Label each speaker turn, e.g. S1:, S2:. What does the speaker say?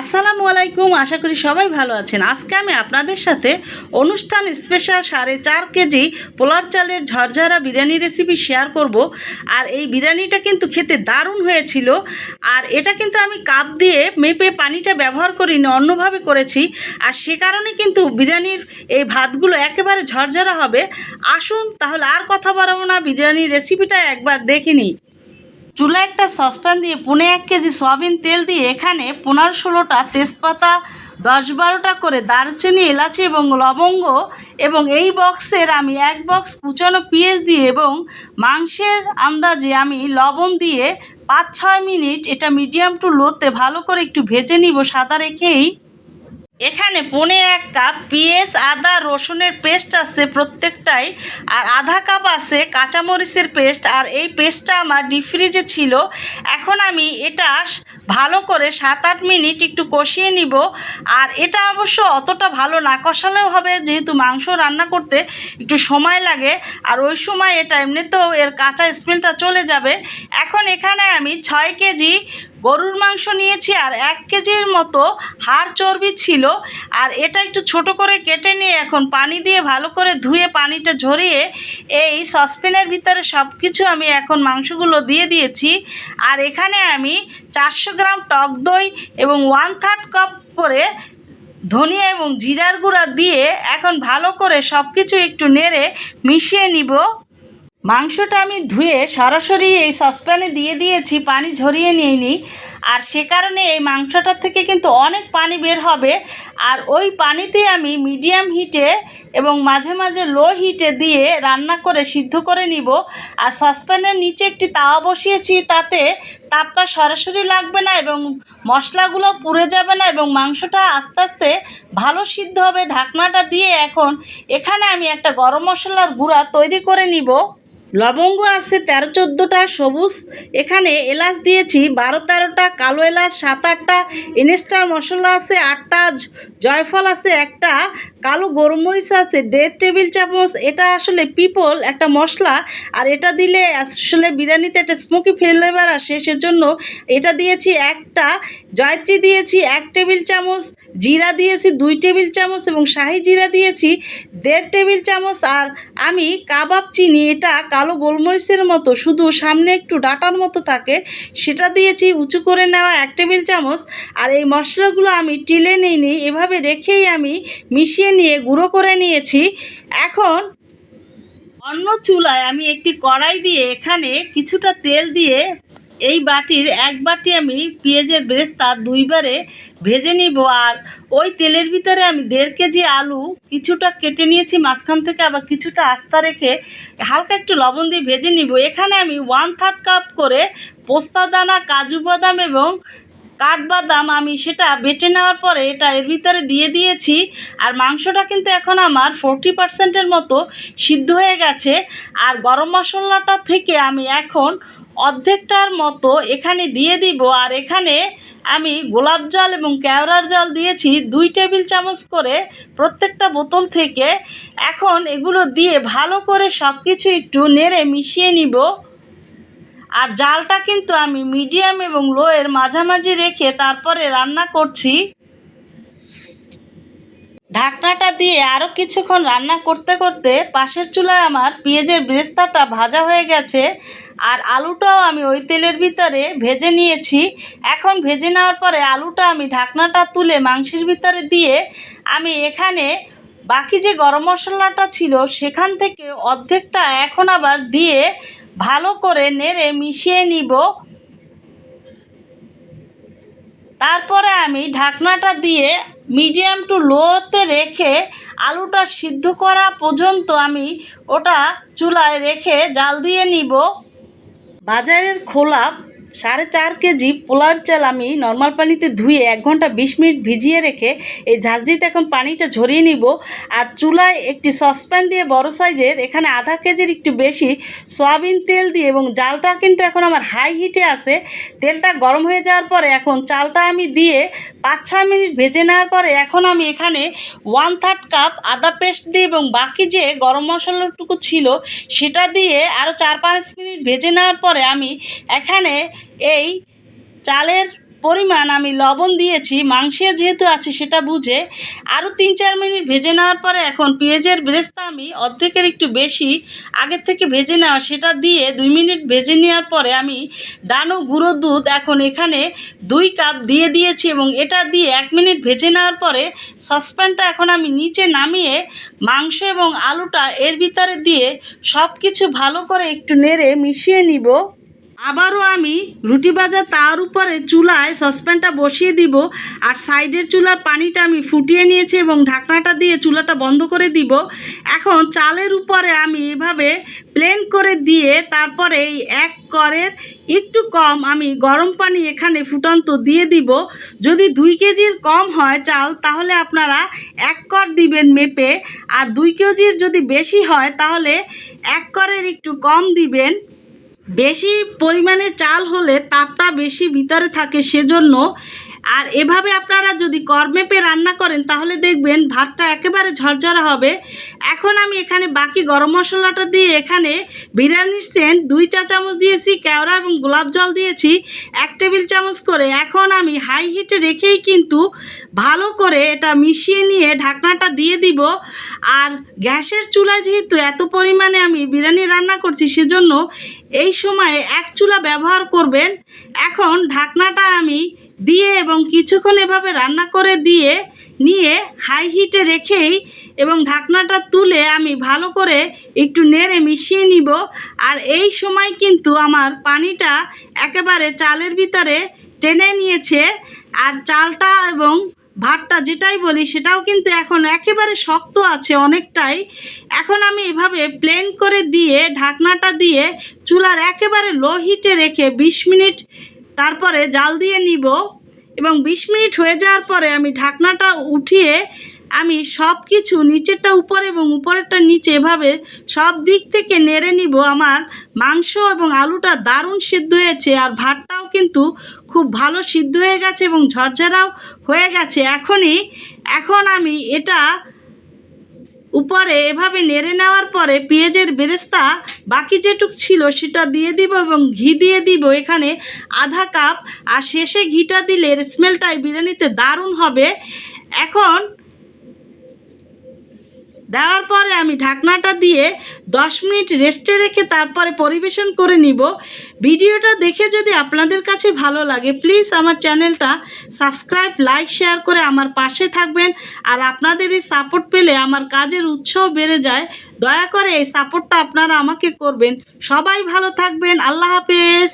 S1: আসসালামু আলাইকুম, আশা করি সবাই ভালো আছেন। আজকে আমি আপনাদের সাথে অনুষ্ঠান স্পেশাল সাড়ে চার কেজি পোলার চালের ঝরঝরা বিরিয়ানি রেসিপি শেয়ার করব। আর এই বিরিয়ানিটা কিন্তু খেতে দারুণ হয়েছিল। আর এটা কিন্তু আমি কাপ দিয়ে মেপে পানিটা ব্যবহার করিনি, অন্যভাবে করেছি। আর সে কারণে কিন্তু বিরিয়ানির এই ভাতগুলো একেবারে ঝরঝরা হবে। আসুন তাহলে আর কথা বাড়াবো না, বিরিয়ানির রেসিপিটা একবার দেখে নিই। চুলা একটা সসপ্যান দিয়ে পুনে এক কেজি সয়াবিন তেল দিয়ে এখানে পনেরো ষোলোটা তেজপাতা, দশ বারোটা করে দারচিনি, এলাচি এবং লবঙ্গ এবং এই বক্সের আমি এক বক্স কুচানো পেঁয়াজ দিয়ে এবং মাংসের আন্দাজে আমি লবণ দিয়ে পাঁচ ছয় মিনিট এটা মিডিয়াম টু লোতে ভালো করে একটু ভেজে নিব সাদা রেখেই। এখানে পনে এক কাপ পেঁয়াজ, আদা, রসুনের পেস্ট আছে প্রত্যেকটাই, আর আধা কাপ আছে কাঁচামরিচের পেস্ট, আর এই পেস্টটা আমার ডিপ ফ্রিজে ছিল। এখন আমি এটা ভালো করে সাত আট মিনিট একটু কষিয়ে নিব, আর এটা অবশ্য অতটা ভালো না, কষালেও হবে, যেহেতু মাংস রান্না করতে একটু সময় লাগে, আর ওই সময় এটা এমনিতেও এর কাঁচা স্মেলটা চলে যাবে। এখন এখানে আমি ছয় কেজি গরুর মাংস নিয়েছি আর এক কেজির মতো হাড় চর্বি ছিল। আর এটা একটু ছোট করে কেটে নিয়ে এখন পানি দিয়ে ভালো করে ধুয়ে পানিটা ঝরিয়ে এই সসপ্যানের ভিতরে সব কিছু আমি এখন মাংসগুলো দিয়ে দিয়েছি। আর এখানে আমি চারশো গ্রাম টক দই এবং ওয়ান থার্ড কাপ করে ধনিয়া এবং জিরার গুঁড়া দিয়ে এখন ভালো করে সব কিছু একটু নেড়ে মিশিয়ে নিব। মাংসটা আমি ধুয়ে সরাসরি এই সসপ্যানে দিয়ে দিয়েছি, পানি ঝরিয়ে নিয়ে নিই আর সে কারণে এই মাংসটার থেকে কিন্তু অনেক পানি বের হবে। আর ওই পানিতে আমি মিডিয়াম হিটে এবং মাঝে মাঝে লো হিটে দিয়ে রান্না করে সিদ্ধ করে নিব। আর সসপ্যানের নিচে একটি তাওয়া বসিয়েছি, তাতে তাপটা সরাসরি লাগবে না এবং মশলাগুলো পুড়ে যাবে না এবং মাংসটা আস্তে আস্তে ভালো সিদ্ধ হবে। ঢাকনাটা দিয়ে এখন এখানে আমি একটা গরম মশলার গুঁড়া তৈরি করে নিব। লবঙ্গ আছে তেরো চোদ্দোটা, সবুজ, এখানে এলাচ দিয়েছি বারো তেরোটা, কালো এলাচ সাত আটটা ইনস্টার মশলা আছে আটটা জয়ফল আছে একটা, কালো গোলমরিচ আছে দেড় টেবিল চামচ, এটা আসলে পিপল একটা মশলা, আর এটা দিলে আসলে বিরিয়ানিতে একটা স্মোকি ফ্লেভার আসে, সেজন্য এটা দিয়েছি একটা, জয়ত্রী দিয়েছি এক টেবিল চামচ, জিরা দিয়েছি দুই টেবিল চামচ এবং শাহি জিরা দিয়েছি দেড় টেবিল চামচ, আর আমি কাবাব চিনি, এটা কালো গোলমরিচের মতো, শুধু সামনে একটু ডাটার মতো থাকে, সেটা দিয়েছি উঁচু করে নেওয়া এক টেবিল চামচ, আর এই মশলাগুলো আমি টিলে নিইনি এভাবে রেখেই আমি মিশিয়ে নিয়ে গুঁড়ো করে নিয়েছি। এখন অন্য চুলায় আমি একটি কড়াই দিয়ে এখানে কিছুটা তেল দিয়ে এই বাটির এক বাটি আমি পেঁয়াজের ব্রেস্তা দুইবারে ভেজে নিব আর ওই তেলের ভিতরে আমি দেড় কেজি আলু কিছুটা কেটে নিয়েছি, মাঝখান থেকে আবার কিছুটা আস্তা রেখে হালকা একটু লবণ দিয়ে ভেজে নিব। এখানে আমি ওয়ান থার্ড কাপ করে পোস্তা দানা কাজু বাদাম এবং কাঠবাদাম আমি সেটা বেটে নেওয়ার পরে এটা এর ভিতরে দিয়ে দিয়েছি আর মাংসটা কিন্তু এখন আমার ফোরটি পার্সেন্টের মতো সিদ্ধ হয়ে গেছে। আর গরম মশলাটা থেকে আমি এখন অর্ধেকটার মতো এখানে দিয়ে দিব আর এখানে আমি গোলাপ জল এবং কেওড়ার জল দিয়েছি দুই টেবিল চামচ করে প্রত্যেকটা বোতল থেকে। এখন এগুলো দিয়ে ভালো করে সব কিছু একটু নেড়ে মিশিয়ে নিব। আর জালটা কিন্তু আমি মিডিয়াম এবং লোয়ের মাঝামাঝি রেখে তারপরে রান্না করছি। ঢাকনাটা দিয়ে আরও কিছুক্ষণ রান্না করতে করতে পাশের চুলায় আমার পেঁয়াজের ব্রেস্তাটা ভাজা হয়ে গেছে আর আলুটাও আমি ওই তেলের ভিতরে ভেজে নিয়েছি। এখন ভেজে নেওয়ার পরে আলুটা আমি ঢাকনাটা তুলে মাংসের ভিতরে দিয়ে আমি এখানে বাকি যে গরম মশলাটা ছিল সেখান থেকে অর্ধেকটা এখন আবার দিয়ে ভালো করে নেড়ে মিশিয়ে নিব। তারপরে আমি ঢাকনাটা দিয়ে মিডিয়াম টু লোতে রেখে আলুটা সিদ্ধ করা পর্যন্ত আমি ওটা চুলায় রেখে জাল দিয়ে নিব। বাজারের খোলা সাড়ে চার কেজি পোলার চাল আমি নর্মাল পানিতে ধুয়ে এক ঘণ্টা বিশ মিনিট ভিজিয়ে রেখে এই ঝাঁঝরিতে এখন পানিটা ঝরিয়ে নিব। আর চুলায় একটি সসপ্যান দিয়ে বড় সাইজের, এখানে আধা কেজির একটু বেশি সয়াবিন তেল দিয়ে এবং জালটা কিন্তু এখন আমার হাই হিটে আছে। তেলটা গরম হয়ে যাওয়ার পরে এখন চালটা আমি দিয়ে পাঁচ ছয় মিনিট ভেজে নেওয়ার পরে এখন আমি এখানে ওয়ান থার্ড কাপ আদা পেস্ট দিয়ে এবং বাকি যে গরম মশলাটুকু ছিল সেটা দিয়ে আরও চার পাঁচ মিনিট ভেজে নেওয়ার পরে আমি এখানে এই চালের পরিমাণ আমি লবণ দিয়েছি, মাংসে যেহেতু আছে সেটা বুঝে। আরও তিন চার মিনিট ভেজে নেওয়ার পরে এখন পেঁয়াজের ব্রেস্তা আমি অর্ধেকের একটু বেশি আগের থেকে ভেজে নেওয়া, সেটা দিয়ে দুই মিনিট ভেজে নেওয়ার পরে আমি ডানো গুঁড়ো দুধ এখন এখানে দুই কাপ দিয়ে দিয়েছি এবং এটা দিয়ে এক মিনিট ভেজে নেওয়ার পরে সসপ্যানটা এখন আমি নিচে নামিয়ে মাংস এবং আলুটা এর ভিতরে দিয়ে সব কিছু ভালো করে একটু নেড়ে মিশিয়ে নিব। আবারও আমি রুটি ভাজা তার উপরে চুলায় সসপ্যানটা বসিয়ে দিব আর সাইডের চুলার পানিটা আমি ফুটিয়ে নিয়েছি এবং ঢাকনাটা দিয়ে চুলাটা বন্ধ করে দিব। এখন চালের উপরে আমি এভাবে প্লেন করে দিয়ে তারপরে এই এক করের একটু কম আমি গরম পানি এখানে ফুটন্ত দিয়ে দিব। যদি দুই কেজির কম হয় চাল, তাহলে আপনারা এক কর দিবেন মেপে। আর দুই কেজির যদি বেশি হয়, তাহলে এক করের একটু কম দিবেন। বেশি পরিমাণে চাল হলে তাপটা বেশি ভিতরে থাকে সেজন্য আর এভাবে আপনারা যদি কর্মেপে রান্না করেন, তাহলে দেখবেন ভাতটা একেবারে ঝরঝরা হবে। এখন আমি এখানে বাকি গরম মশলাটা দিয়ে এখানে বিরিয়ানির সেন্ট, দুই চা চামচ দিয়েছি, কেওড়া এবং গোলাপ জল দিয়েছি, এক টেবিল চামচ করে। এখন আমি হাই হিটে রেখেই কিন্তু ভালো করে এটা মিশিয়ে নিয়ে ঢাকনাটা দিয়ে দিব। আর গ্যাসের চুলায় যেহেতু এত পরিমাণে আমি বিরিয়ানি রান্না করছি, সেজন্য এই সময়ে এক চুলা ব্যবহার করবেন। এখন ঢাকনাটা আমি দিয়ে এবং কিছুক্ষণ এভাবে রান্না করে দিয়ে নিয়ে হাই হিটে রেখেই এবং ঢাকনাটা তুলে আমি ভালো করে একটু নেড়ে মিশিয়ে নিব। আর এই সময় কিন্তু আমার পানিটা একেবারে চালের ভিতরে টেনে নিয়েছে। আর চালটা এবং ভাতটা যেটাই বলি সেটাও কিন্তু এখন একেবারে শক্ত আছে অনেকটাই। এখন আমি এভাবে প্লেন করে দিয়ে ঢাকনাটা দিয়ে চুলার একেবারে লো হিটে রেখে বিশ মিনিট তারপরে জাল দিয়ে নিব এবং বিশ মিনিট হয়ে যাওয়ার পরে আমি ঢাকনাটা উঠিয়ে আমি সব কিছু নিচেরটা উপরে এবং উপরেরটা নিচে এভাবে সব দিক থেকে নেড়ে নিব। আমার মাংস এবং আলুটা দারুণ সিদ্ধ হয়েছে আর ভাতটাও কিন্তু খুব ভালো সিদ্ধ হয়ে গেছে এবং ঝরঝরাও হয়ে গেছে। এখনই, এখন আমি এটা উপরে এভাবে নেড়ে নেওয়ার পরে পেঁয়াজের বেরেস্তা বাকি যেটুক ছিল সেটা দিয়ে দিব এবং ঘি দিয়ে দিব এখানে আধা কাপ। আর শেষে ঘিটা দিলে স্মেলটাই বিরিয়ানিতে দারুণ হবে। এখন দেওয়ার পরে আমি ঢাকনাটা দিয়ে দশ মিনিট রেস্টে রেখে তারপরে পরিবেশন করে নিব। ভিডিওটা দেখে যদি আপনাদের কাছে ভালো লাগে প্লিজ আমার চ্যানেলটা সাবস্ক্রাইব লাইক শেয়ার করে আমার পাশে থাকবেন। আর আপনাদের এই সাপোর্ট পেলে আমার কাজের উৎসাহ বেড়ে যায়। দয়া করে এই সাপোর্টটা আপনারা আমাকে করবেন। সবাই ভালো থাকবেন। আল্লাহ হাফেজ।